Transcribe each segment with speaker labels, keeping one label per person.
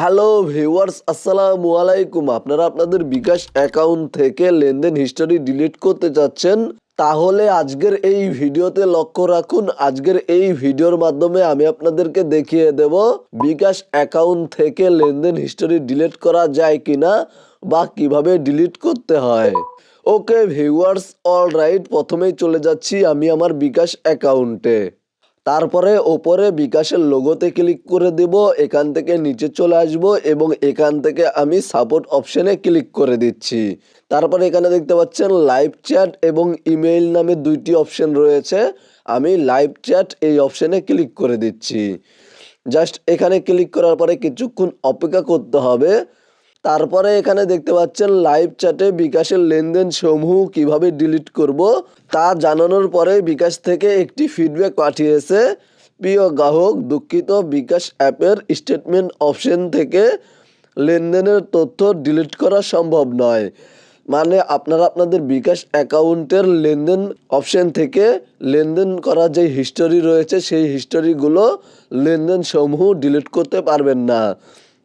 Speaker 1: Hello viewers, আসসালামু আলাইকুম। আপনারা আপনাদের বিকাশ অ্যাকাউন্ট থেকে লেনদেন হিস্টোরি ডিলিট করতে চাচ্ছেন? তাহলে আজকের এই ভিডিওতে লক্ষ্য রাখুন, আজকের এই ভিডিওর মাধ্যমে আমি আপনাদেরকে দেখিয়ে দেব বিকাশ অ্যাকাউন্ট থেকে লেনদেন হিস্টোরি ডিলিট করা যায় কিনা বা কীভাবে ডিলিট করতে হয়। ওকে ভিউয়ার্স অল রাইট প্রথমেই চলে যাচ্ছি আমি আমার বিকাশ অ্যাকাউন্টে। তারপরে ওপরে বিকাশের লোগোতে ক্লিক করে দেব, এখান থেকে নিচে চলে আসব এবং এখান থেকে আমি সাপোর্ট অপশানে ক্লিক করে দিচ্ছি। তারপরে এখানে দেখতে পাচ্ছেন লাইভ চ্যাট এবং ইমেইল নামে দুইটি অপশন রয়েছে, আমি লাইভ চ্যাট এই অপশানে ক্লিক করে দিচ্ছি। জাস্ট এখানে ক্লিক করার পরে কিছুক্ষণ অপেক্ষা করতে হবে। তারপরে এখানে দেখতে পাচ্ছেন লাইভ চ্যাটে বিকাশের লেনদেন সমূহ কীভাবে ডিলিট করব তা জানানোর পরে বিকাশ থেকে একটি ফিডব্যাক পাঠিয়েছে। প্রিয় গ্রাহক, দুঃখিত, বিকাশ অ্যাপের স্টেটমেন্ট অপশন থেকে লেনদেনের তথ্য ডিলিট করা সম্ভব নয়। মানে আপনারা আপনাদের বিকাশ অ্যাকাউন্টের লেনদেন অপশন থেকে লেনদেন করা যে হিস্টোরি রয়েছে, সেই হিস্টোরিগুলো লেনদেন সমূহ ডিলিট করতে পারবেন না।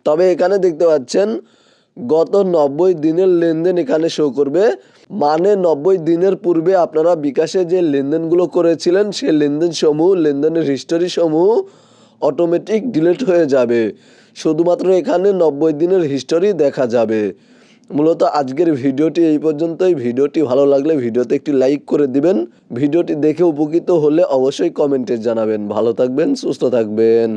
Speaker 1: তবে এখানে দেখতে পাচ্ছেন গত নব্বই দিনের লেনদেন এখানে শো করবে। মানে নব্বই দিনের পূর্বে আপনারা বিকাশে যে লেনদেনগুলো করেছিলেন, সেই লেনদেন সমূহ লেনদেনের হিস্টোরি সমূহ অটোমেটিক ডিলিট হয়ে যাবে। শুধুমাত্র এখানে নব্বই দিনের হিস্টোরি দেখা যাবে। মূলত আজকের ভিডিওটি এই পর্যন্তই। ভিডিওটি ভালো লাগলে ভিডিওতে একটি লাইক করে দিবেন। ভিডিওটি দেখে উপকৃত হলে অবশ্যই কমেন্টে জানাবেন। ভালো থাকবেন, সুস্থ থাকবেন।